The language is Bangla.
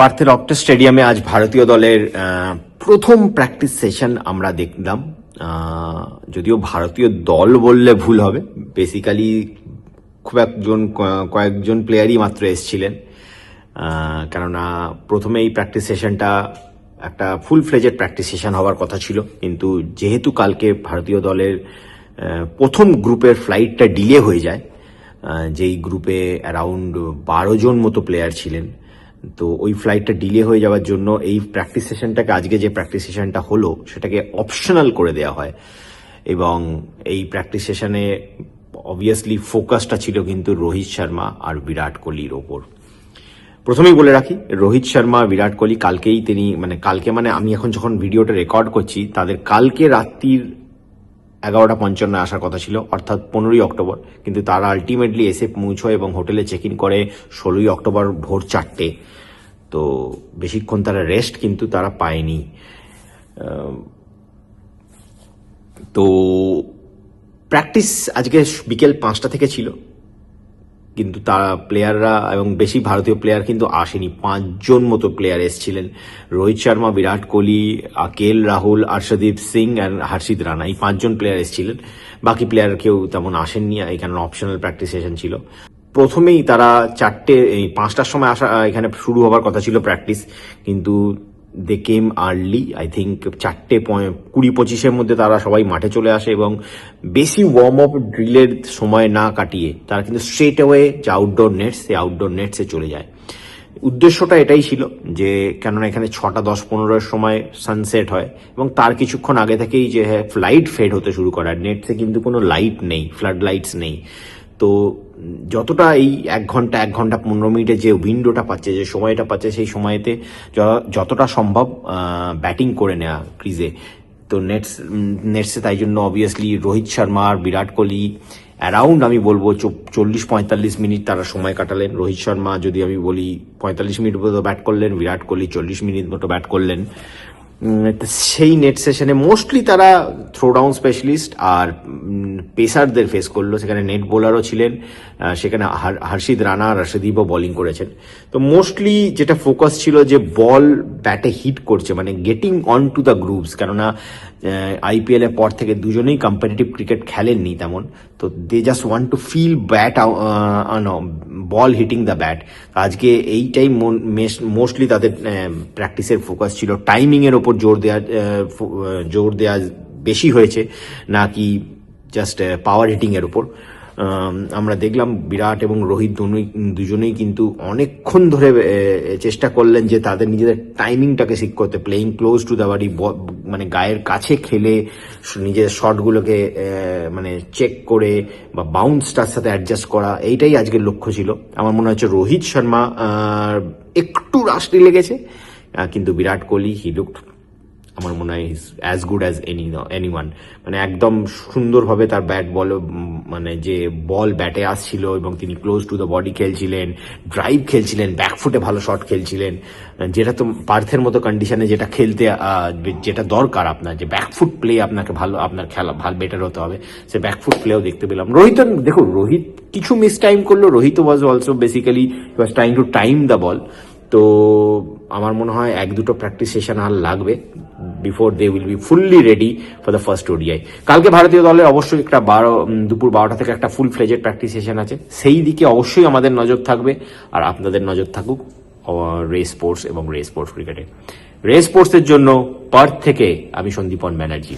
পার্থের অক্টা স্টেডিয়ামে আজ ভারতীয় দলের প্রথম প্র্যাকটিস সেশন আমরা দেখলাম। যদিও ভারতীয় দল বললে ভুল হবে। বেসিক্যালি খুব একজন কয়েকজন প্লেয়ারই মাত্র এসছিলেন। কেননা প্রথমে এই প্র্যাকটিস সেশনটা একটা ফুল ফ্লেজেড প্র্যাকটিস সেশন হওয়ার কথা ছিল। কিন্তু যেহেতু কালকে ভারতীয় দলের প্রথম গ্রুপের ফ্লাইটটা ডিলে হয়ে যায় যেই গ্রুপে অ্যারাউন্ড বারো জন মতো প্লেয়ার ছিলেন তো ওই ফ্লাইটটা ডিলে হয়ে যাওয়ার জন্য এই প্র্যাকটিস সেশনটাকে আজকে যে প্র্যাকটিস সেশনটা হলো, সেটাকে অপশনাল করে দেওয়া হয়। এবং এই প্র্যাকটিস সেশনে অবভিয়াসলি ফোকাসটা ছিল কিন্তু রোহিত শর্মা আর বিরাট কোহলির ওপর। প্রথমেই বলে রাখি, রোহিত শর্মা, বিরাট কোহলি কালকেই তিনি মানে কালকে মানে আমি এখন যখন ভিডিওটা রেকর্ড করছি, তাদের কালকে রাত্রির এগারোটা পঞ্চান্ন আসার কথা ছিল, অর্থাৎ পনেরোই অক্টোবর। কিন্তু তারা আলটিমেটলি এসে পৌঁছয় এবং হোটেলে চেক ইন করে ষোলোই অক্টোবর ভোর চারটে। তো বেশিক্ষণ তারা রেস্ট কিন্তু তারা পায়নি। তো প্র্যাকটিস আজকে বিকেল পাঁচটা থেকে ছিল। কিন্তু তারা প্লেয়াররা এবং বেশি ভারতীয় প্লেয়ার কিন্তু আসেনি। পাঁচজন মতো প্লেয়ার এসেছিলেন। রোহিত শর্মা, বিরাট কোহলি, আকেল, রাহুল হর্ষদীপ সিং অ্যান্ড হর্ষিত রানা এই পাঁচজন প্লেয়ার এসেছিলেন। বাকি প্লেয়ার কেউ তেমন আসেননি এখানে অপশনাল প্র্যাকটিস সেশন ছিল। প্রথমেই তারা চারটে, এই পাঁচটার সময় আসা, এখানে শুরু হওয়ার কথা ছিল প্র্যাকটিস কিন্তু they came early I think চারটে কুড়ি পঁচিশের মধ্যে তারা সবাই মাঠে চলে আসে এবং বেশি ওয়ার্ম আপ ড্রিলের সময় না কাটিয়ে তারা কিন্তু স্ট্রেট অ্যাওয়ে যে আউটডোর নেটস সেই আউটডোর নেটসে চলে যায়। উদ্দেশ্যটা এটাই ছিল যে কেননা এখানে ছটা দশ পনেরোর সময় সানসেট হয় এবং তার কিছুক্ষণ আগে থেকেই যে হ্যাঁ ফ্লাইট ফেড হতে শুরু করে। নেটসে কিন্তু কোনো লাইট নেই ফ্লাড লাইটস নেই। তো যতটা এই এক ঘণ্টা এক ঘণ্টা পনেরো মিনিটে যে উইন্ডোটা পাচ্ছে, যে সময়টা পাচ্ছে, সেই সময়তে যতটা সম্ভব ব্যাটিং করে নেওয়া ক্রিজে তো নেটস নেটসে তাই জন্য অবভিয়াসলি রোহিত শর্মা আর বিরাট কোহলি অ্যারাউন্ড আমি বলব চল্লিশ, পঁয়তাল্লিশ মিনিট তারা সময় কাটালেন। রোহিত শর্মা যদি আমি বলি পঁয়তাল্লিশ মিনিট মতো ব্যাট করলেন, বিরাট কোহলি চল্লিশ মিনিট মতো ব্যাট করলেন। সেই নেট সেশনে মোস্টলি তারা থ্রো ডাউন স্পেশালিস্ট আর পেসারদের ফেস করল। সেখানে নেট বোলারও ছিলেন সেখানে হার- হর্ষিত রানা আর হর্ষদীপও বোলিং করেছেন। তো মোস্টলি যেটা ফোকাস ছিল যে বল ব্যাটে হিট করছে মানে getting on to the groups কেননা আইপিএল এর পর থেকে দুজনেই কম্পিটিটিভ ক্রিকেট খেলেননি তেমন। তো they just want to feel bat ball hitting the bat আজকে এইটাই মোস্টলি তাদের প্র্যাকটিসের ফোকাস ছিল টাইমিংয়ের ওপর জোর দেওয়া ফো- আহ, জোর দেওয়া বেশি হয়েছে নাকি জাস্ট পাওয়ার হিটিংয়ের আম, আমরা দেখলাম বিরাট এবং রোহিত দুজনেই দুজনেই কিন্তু অনেকক্ষণ ধরে চেষ্টা করলেন যে তাদের নিজেদের টাইমিংটাকে ঠিক করতে। প্লেইং ক্লোজ টু দ্য বাড়ি মানে গায়ের কাছে খেলে নিজের শটগুলোকে মানে চেক করে বা বাউন্সটার সাথে অ্যাডজাস্ট করা, এইটাই আজকের লক্ষ্য ছিল। আমার মনে হচ্ছে রোহিত শর্মা একটু রাশটি লেগেছে। কিন্তু বিরাট কোহলি হি লুকড আমার মনে হয় as good as any anyone মানে একদম সুন্দরভাবে তার ব্যাট বল মানে যে বল ব্যাটে আসছিল এবং তিনি ক্লোজ টু দ্য বডি খেলছিলেন ড্রাইভ খেলছিলেন ব্যাকফুটে ভালো শট খেলছিলেন, যেটা তো পার্থের মতো কন্ডিশনে যেটা খেলতে যেটা দরকার আপনার, যে ব্যাকফুট প্লে আপনাকে ভালো, আপনার খেলা, ভালো বেটার হতে হবে, সে ব্যাকফুট প্লেও দেখতে পেলাম। রোহিত দেখুন, রোহিত কিছু মিস টাইম করল Rohit was also basically was trying to time the ball তো আমার মনে হয় এক দুটো প্র্যাকটিস সেশন আর লাগবে before they will be fully ready for the first ODI কালকে ভারতীয় দলের অবশ্যই একটা বারো দুপুর বারোটা থেকে একটা ফুল ফ্লেজের প্র্যাকটিস সেশন আছে। সেই দিকে অবশ্যই আমাদের নজর থাকবে আর আপনাদের নজর থাকুক রে স্পোর্টস এবং রে স্পোর্টস ক্রিকেটে রে স্পোর্টসের জন্য পার্থ থেকে আমি সন্দীপন ব্যানার্জি।